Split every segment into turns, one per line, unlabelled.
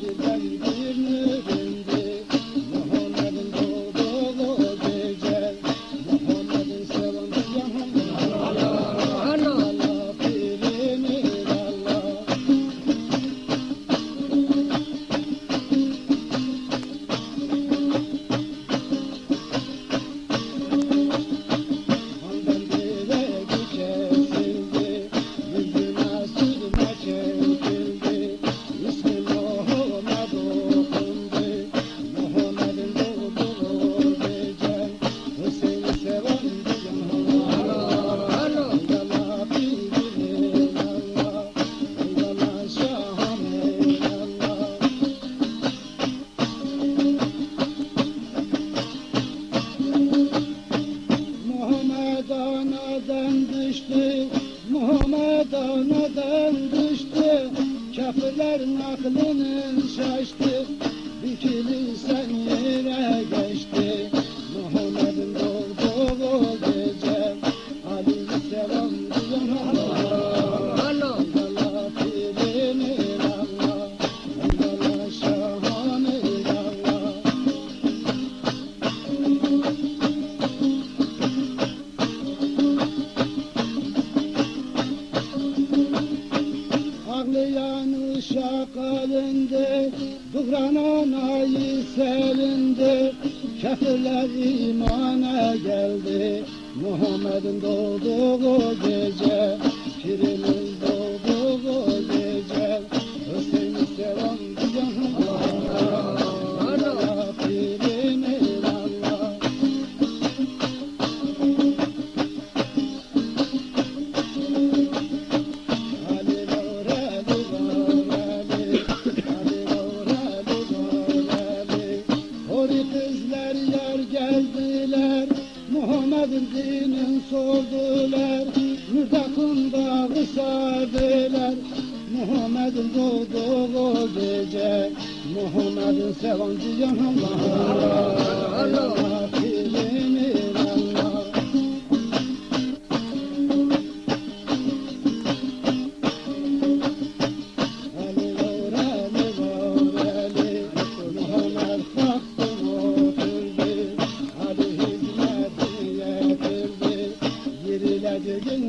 giden bir mühür Kafirlerin aklının şaştı Ağlayan uşak alındı, Buhran ayı selindi, Kafirler imana geldi, Muhammed'in doğduğu gece, Pirimiz doğduğu Hori kızlar yar geldiler, Muhammed'in dinin sordular. Mürdakın dağı sardılar, Muhammed'in doğduğu gece. Muhammed'in sevancı yan Allah, Allah.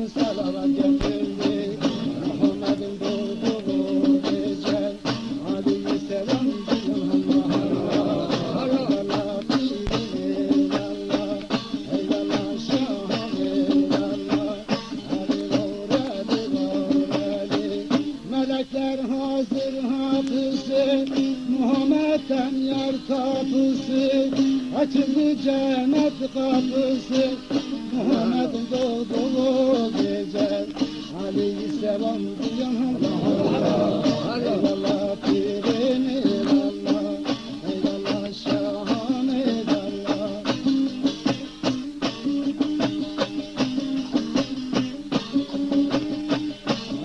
Salavat getirdi, Muhammed'in doğduğu gece, Ali'yi seven Allah Allah, Allah bilir Allah, eyvallah şah eyvallah, Ali Laureli Laureli, Melekler hazır hafızı Muhammed'den yar kapısı Açıldı cennet kapısı Ali'yi selam duyan Allah Eyvallah pirini Allah Eyvallah şahanı Allah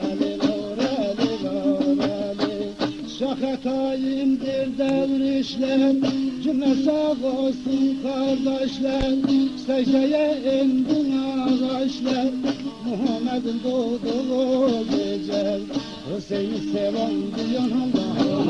Ali Laureli Laureli Şah tayindir devrişler Cümle sağ olsun kardeşler Secdeye indin ağaçlar Muhammed'in doğduğu gece. Hüseyin seven duyan Allah Allah Allah